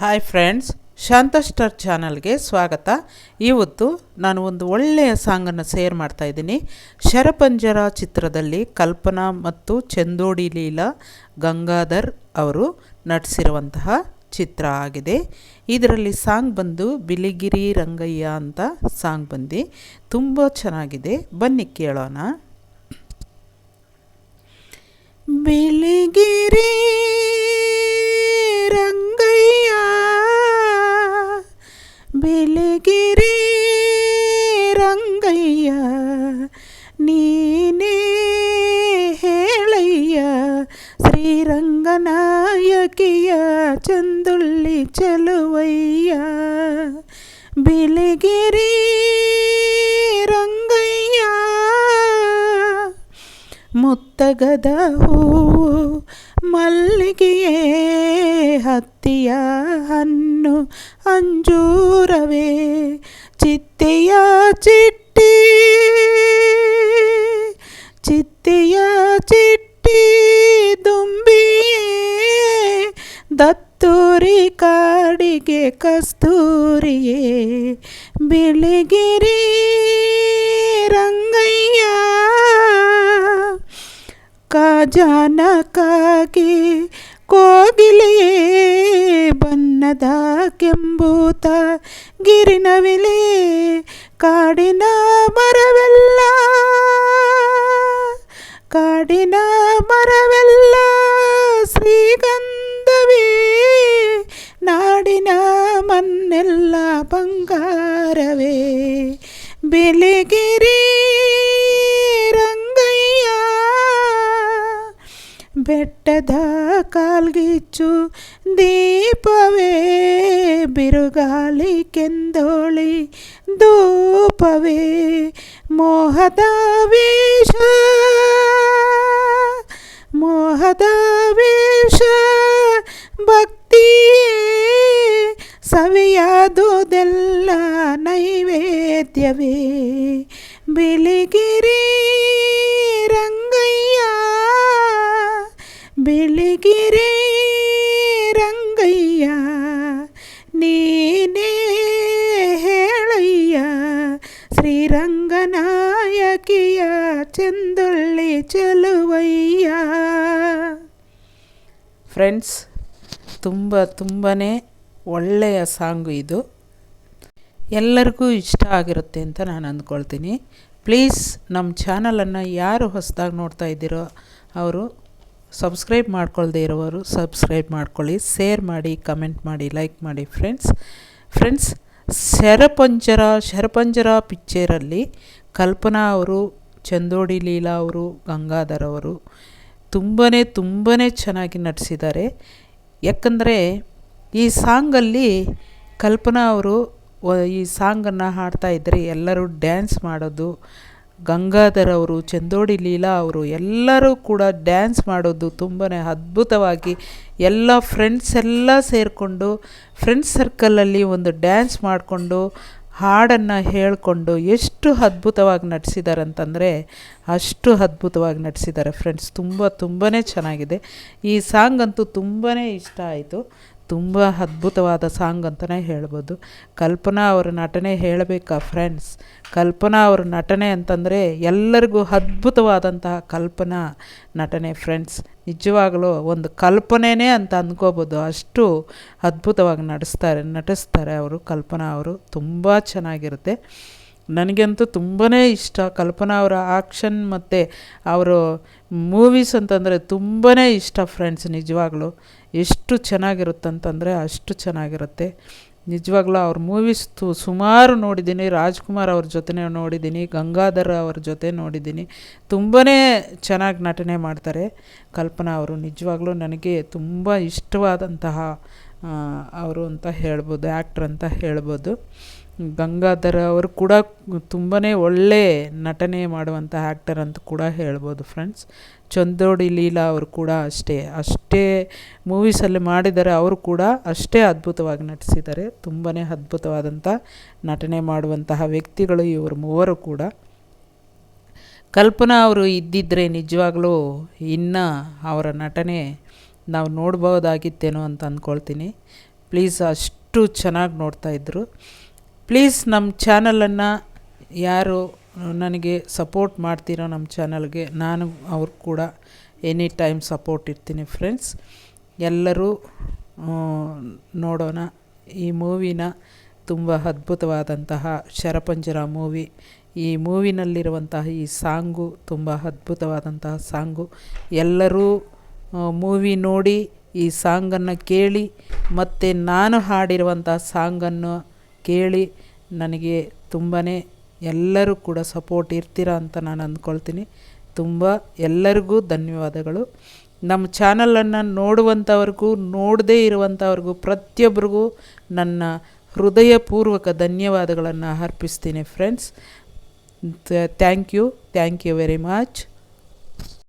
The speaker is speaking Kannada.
ಹಾಯ್ ಫ್ರೆಂಡ್ಸ್ ಶಾಂತ ಸ್ಟಾರ್ ಚಾನಲ್ಗೆ ಸ್ವಾಗತ. ಇವತ್ತು ನಾನು ಒಂದು ಒಳ್ಳೆಯ ಸಾಂಗನ್ನು ಶೇರ್ ಮಾಡ್ತಾ ಇದ್ದೀನಿ. ಶರಪಂಜರ ಚಿತ್ರದಲ್ಲಿ ಕಲ್ಪನಾ ಮತ್ತು ಚಂದೋಡಿ ಲೀಲಾ ಗಂಗಾಧರ್ ಅವರು ನಟಿಸಿರುವಂತಹ ಚಿತ್ರ ಆಗಿದೆ. ಇದರಲ್ಲಿ ಸಾಂಗ್ ಬಂದು ಬಿಲಿಗಿರಿ ರಂಗಯ್ಯ ಅಂತ ಸಾಂಗ್ ಬಂದು. ತುಂಬ ಚೆನ್ನಾಗಿದೆ. ಬನ್ನಿ ಕೇಳೋಣ. ಬಿಳಿಗಿರಿ ಬಿಳಿಗಿರಿ ರಂಗಯ್ಯ ನೀನೇ ಹೇಳಯ್ಯ ಶ್ರೀರಂಗನಾಯಕಿಯ ಚಂದುಳ್ಳಿ ಚಲುವಯ್ಯ ಬಿಳಿಗಿರಿ ರಂಗಯ್ಯ ಮುತ್ತಗದ ಹೂವು ಮಲ್ಲಿಗೆಯೇ ಹತ್ತಿಯ ಹಣ್ಣು ಅಂಜೂರವೇ ಚಿತ್ತೆಯ ಚಿಟ್ಟಿ ಚಿತ್ತೆಯ ಚಿಟ್ಟಿ ದುಂಬಿಯೇ ದತ್ತೂರಿ ಕಾಡಿಗೆ ಕಸ್ತೂರಿಯೇ ಬಿಳಿಗಿರಿ ರಂಗಯ್ಯ ಕಾಜಾನ ಕಾಗೆ ಕೋಗಿಲೆಯೇ ಬಣ್ಣದ ಕೆಂಬೂತ ಗಿರಿನವಿಲೆ ಕಾಡಿನ ಮರವೆಲ್ಲ. ಕಾಡಿನ ಮರವೆಲ್ಲ ಶ್ರೀಗಂಧವೇ. ನಾಡಿನ ಮನ್ನೆಲ್ಲ ಬಂಗಾರವೇ. ಬೆಲೆಗಿರಿ ಬೆಟ್ಟದ ಕಾಲ್ಗಿಚ್ಚು ದೀಪವೇ ಬಿರುಗಾಳಿ ಕೆಂದೋಳಿ ಧೂಪವೇ ಮೋಹದ ವೇಷ. ಮೋಹದ ವೇಷ ಭಕ್ತಿಯೇ ಸವಿಯಾದುದೆಲ್ಲ ನೈವೇದ್ಯವೇ. ಬಿಳಿಗಿರಿ ಬಿಳಿಗಿರಿ ರಂಗಯ್ಯ, ನೀನೇ ಹೇಳಯ್ಯ, ಶ್ರೀರಂಗನಾಯಕಿಯ ಚೆಂದೊಳ್ಳಿ ಚಲುವಯ್ಯ. ಫ್ರೆಂಡ್ಸ್ ತುಂಬ ತುಂಬಾ ಒಳ್ಳೆಯ ಸಾಂಗು ಇದು. ಎಲ್ಲರಿಗೂ ಇಷ್ಟ ಆಗಿರುತ್ತೆ ಅಂತ ನಾನು ಅಂದ್ಕೊಳ್ತೀನಿ. ಪ್ಲೀಸ್ ನಮ್ಮ ಚಾನಲನ್ನು ಯಾರು ಹೊಸದಾಗಿ ನೋಡ್ತಾ ಇದ್ದೀರೋ ಅವರು ಸಬ್ಸ್ಕ್ರೈಬ್ ಮಾಡ್ಕೊಳ್ಳದೆ ಇರೋವರು ಸಬ್ಸ್ಕ್ರೈಬ್ ಮಾಡ್ಕೊಳ್ಳಿ, ಶೇರ್ ಮಾಡಿ, ಕಮೆಂಟ್ ಮಾಡಿ, ಲೈಕ್ ಮಾಡಿ ಫ್ರೆಂಡ್ಸ್. ಫ್ರೆಂಡ್ಸ್, ಶರಪಂಜರ ಶರಪಂಜರ ಪಿಕ್ಚರಲ್ಲಿ ಕಲ್ಪನಾ ಅವರು, ಚಂದೋಡಿ ಲೀಲಾ ಅವರು, ಗಂಗಾಧರ್ ಅವರು ತುಂಬಾ ತುಂಬಾ ಚೆನ್ನಾಗಿ ನಟಿಸಿದ್ದಾರೆ. ಯಾಕಂದರೆ ಈ ಸಾಂಗಲ್ಲಿ ಕಲ್ಪನಾ ಅವರು, ಈ ಸಾಂಗನ್ನು ಹಾಡ್ತಾ ಇದ್ದರೆ ಎಲ್ಲರೂ ಡ್ಯಾನ್ಸ್ ಮಾಡೋದು ಗಂಗಾಧರ್ ಅವರು, ಚಂದೋಡಿ ಲೀಲಾ ಅವರು ಎಲ್ಲರೂ ಕೂಡ ಡ್ಯಾನ್ಸ್ ಮಾಡೋದು ತುಂಬಾ ಅದ್ಭುತವಾಗಿ ಎಲ್ಲ ಫ್ರೆಂಡ್ಸ್ ಎಲ್ಲ ಸೇರಿಕೊಂಡು ಫ್ರೆಂಡ್ಸ್ ಸರ್ಕಲಲ್ಲಿ ಒಂದು ಡ್ಯಾನ್ಸ್ ಮಾಡಿಕೊಂಡು, ಹಾಡನ್ನು ಹೇಳಿಕೊಂಡು ಎಷ್ಟು ಅದ್ಭುತವಾಗಿ ನಟಿಸಿದ್ದಾರೆ ಅಂತಂದರೆ, ಅಷ್ಟು ಅದ್ಭುತವಾಗಿ ನಟಿಸಿದ್ದಾರೆ ಫ್ರೆಂಡ್ಸ್ ತುಂಬ ತುಂಬಾ ಚೆನ್ನಾಗಿದೆ. ಈ ಸಾಂಗ್ ಅಂತೂ ತುಂಬಾ ಇಷ್ಟ ಆಯಿತು. ತುಂಬ ಅದ್ಭುತವಾದ ಸಾಂಗ್ ಅಂತಲೇ ಹೇಳ್ಬೋದು. ಕಲ್ಪನಾ ಅವರ ನಟನೆ ಹೇಳಬೇಕಾ ಫ್ರೆಂಡ್ಸ್ ಕಲ್ಪನಾ ಅವರ ನಟನೆ ಅಂತಂದರೆ ಎಲ್ಲರಿಗೂ ಅದ್ಭುತವಾದಂತಹ ಕಲ್ಪನಾ ನಟನೆ ಫ್ರೆಂಡ್ಸ್ ನಿಜವಾಗಲೂ ಒಂದು ಕಲ್ಪನೆನೇ ಅಂತ ಅಂದ್ಕೋಬೋದು. ಅಷ್ಟು ಅದ್ಭುತವಾಗಿ ನಡೆಸ್ತಾರೆ, ನಟಿಸ್ತಾರೆ ಅವರು, ಕಲ್ಪನಾ ಅವರು. ತುಂಬ ಚೆನ್ನಾಗಿರುತ್ತೆ. ನನಗಂತೂ ತುಂಬಾ ಇಷ್ಟ. ಕಲ್ಪನಾ ಅವರ ಆಕ್ಷನ್ ಮತ್ತು ಅವರು ಮೂವೀಸ್ ಅಂತಂದರೆ ತುಂಬಾ ಇಷ್ಟ ಫ್ರೆಂಡ್ಸ್ ನಿಜವಾಗ್ಲೂ. ಎಷ್ಟು ಚೆನ್ನಾಗಿರುತ್ತಂತಂದರೆ ಅಷ್ಟು ಚೆನ್ನಾಗಿರುತ್ತೆ. ನಿಜವಾಗ್ಲೂ ಅವ್ರ ಮೂವೀಸ್ ತು ಸುಮಾರು ನೋಡಿದ್ದೀನಿ. ರಾಜ್ಕುಮಾರ್ ಅವ್ರ ಜೊತೆ ನೋಡಿದ್ದೀನಿ. ಗಂಗಾಧರ್ ಅವ್ರ ಜೊತೆ ನೋಡಿದ್ದೀನಿ. ತುಂಬಾ ಚೆನ್ನಾಗಿ ನಟನೆ ಮಾಡ್ತಾರೆ ಕಲ್ಪನಾ ಅವರು. ನಿಜವಾಗ್ಲೂ ನನಗೆ ತುಂಬ ಇಷ್ಟವಾದಂತಹ ಅವರು ಅಂತ ಹೇಳ್ಬೋದು ಆ್ಯಕ್ಟ್ರ್ ಅಂತ ಹೇಳ್ಬೋದು. ಗಂಗಾಧರ್ ಅವರು ಕೂಡ ತುಂಬಾ ಒಳ್ಳೆ ನಟನೆ ಮಾಡುವಂಥ ಆ್ಯಕ್ಟರ್ ಅಂತ ಕೂಡ ಹೇಳ್ಬೋದು ಫ್ರೆಂಡ್ಸ್ ಚಂದೋಡಿ ಲೀಲಾ ಅವರು ಕೂಡ ಅಷ್ಟೇ ಅಷ್ಟೇ ಮೂವೀಸಲ್ಲಿ ಮಾಡಿದ್ದಾರೆ ಅವರು ಕೂಡ ಅಷ್ಟೇ ಅದ್ಭುತವಾಗಿ ನಟಿಸಿದ್ದಾರೆ. ತುಂಬಾ ಅದ್ಭುತವಾದಂಥ ನಟನೆ ಮಾಡುವಂತಹ ವ್ಯಕ್ತಿಗಳು ಇವರು ಮೂವರು ಕೂಡ. ಕಲ್ಪನಾ ಅವರು ಇದ್ದಿದ್ದರೆ ನಿಜವಾಗ್ಲೂ ಇನ್ನು ಅವರ ನಟನೆ ನಾವು ನೋಡ್ಬೋದಾಗಿತ್ತೇನೋ ಅಂತ ಅಂದ್ಕೊಳ್ತೀನಿ ಪ್ಲೀಸ್ ಅಷ್ಟು ಚೆನ್ನಾಗಿ ನೋಡ್ತಾಯಿದ್ರು ಪ್ಲೀಸ್ ನಮ್ಮ ಚಾನಲನ್ನು ಯಾರು ನನಗೆ ಸಪೋರ್ಟ್ ಮಾಡ್ತೀರೋ ನಮ್ಮ ಚಾನಲ್ಗೆ ನಾನು ಅವ್ರು ಕೂಡ ಎನಿ ಟೈಮ್ ಸಪೋರ್ಟ್ ಇರ್ತೀನಿ ಫ್ರೆಂಡ್ಸ್. ಎಲ್ಲರೂ ನೋಡೋಣ. ಈ ಮೂವಿನ ತುಂಬ ಅದ್ಭುತವಾದಂತಹ ಶರಪಂಜರ ಮೂವಿ, ಈ ಮೂವಿನಲ್ಲಿರುವಂತಹ ಈ ಸಾಂಗು ತುಂಬ ಅದ್ಭುತವಾದಂತಹ ಸಾಂಗು. ಎಲ್ಲರೂ ಮೂವಿ ನೋಡಿ ಈ ಸಾಂಗನ್ನು ಕೇಳಿ ಮತ್ತು ನಾನು ಹಾಡಿರುವಂಥ ಸಾಂಗನ್ನು ಕೇಳಿ ನನಗೆ ತುಂಬಾ ಎಲ್ಲರೂ ಕೂಡ ಸಪೋರ್ಟ್ ಇರ್ತೀರ ಅಂತ ನಾನು ಅಂದ್ಕೊಳ್ತೀನಿ. ತುಂಬ ಎಲ್ಲರಿಗೂ ಧನ್ಯವಾದಗಳು. ನಮ್ಮ ಚಾನಲನ್ನು ನೋಡುವಂಥವ್ರಿಗೂ ನೋಡದೇ ಇರುವಂಥವ್ರಿಗೂ ಪ್ರತಿಯೊಬ್ಬರಿಗೂ ನನ್ನ ಹೃದಯಪೂರ್ವಕ ಧನ್ಯವಾದಗಳನ್ನು ಅರ್ಪಿಸ್ತೀನಿ friends thank you thank you very much